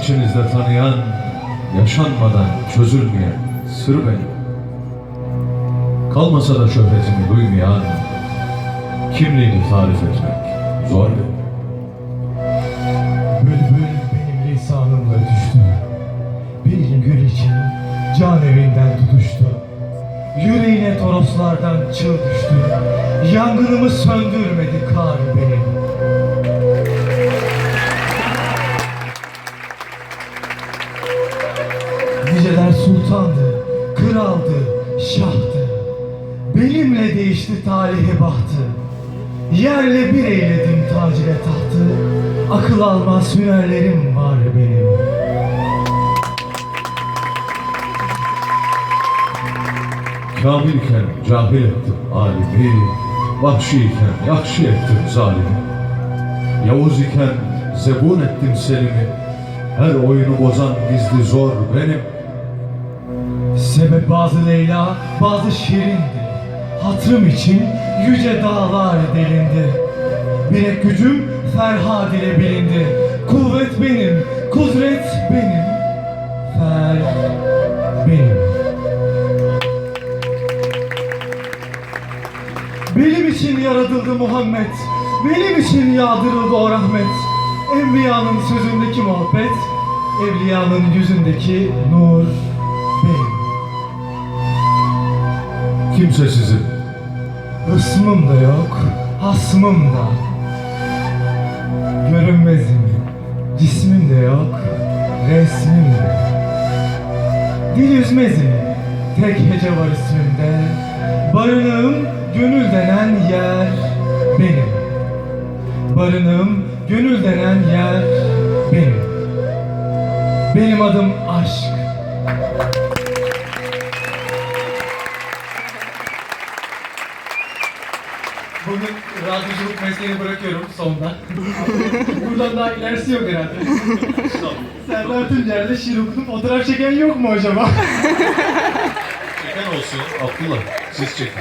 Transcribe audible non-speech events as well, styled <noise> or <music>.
içinizde tanıyan, yaşanmadan çözülmeyen sır benim. Kalmasa da şöhretimi duymayan, kimliğini tarif etmek zor benim. Bülbül benim lisanımla düştü. Bir gül için can evinden tutuştu. Yüreğine toroslardan çığ düştü. Yangınımı söndürmedi kar sultandı, kraldı, şahtı. Benimle değişti talihi bahtı. Yerle bir eyledim tac ile tahtı. Akıl almaz hünerlerim var benim. Kamilken cahil ettim alimi, vahşiyken yakşı ettim zalimi. Yavuz iken zebun ettim selimi, her oyunu bozan gizli zor benim. Sebep bazı Leyla, bazı şirindi. Hatırım için yüce dağlar delindi. Bilek gücüm Ferhad ile bilindi. Kuvvet benim, kudret benim. Fer benim. Benim için yaratıldı Muhammed. Benim için yağdırıldı o rahmet. Enbiyanın sözündeki muhabbet, evliyanın yüzündeki nur benim. Kimse sizin Ismım da yok, hasmım da. Görünmezim, cismim de yok, resmim de. Dil üzmezim, tek hece var ismimde. Barınığım, gönül denen yer benim. Barınığım, gönül denen yer benim. Benim adım aşk. Bugün radyoculuk mesleğini bırakıyorum sonda. <laughs> Buradan daha ilerisi yok herhalde. Serdar Tuncer'de şiir okudum. Fotoğraf çeken yok mu acaba? çeken olsun Abdullah. Siz çekin.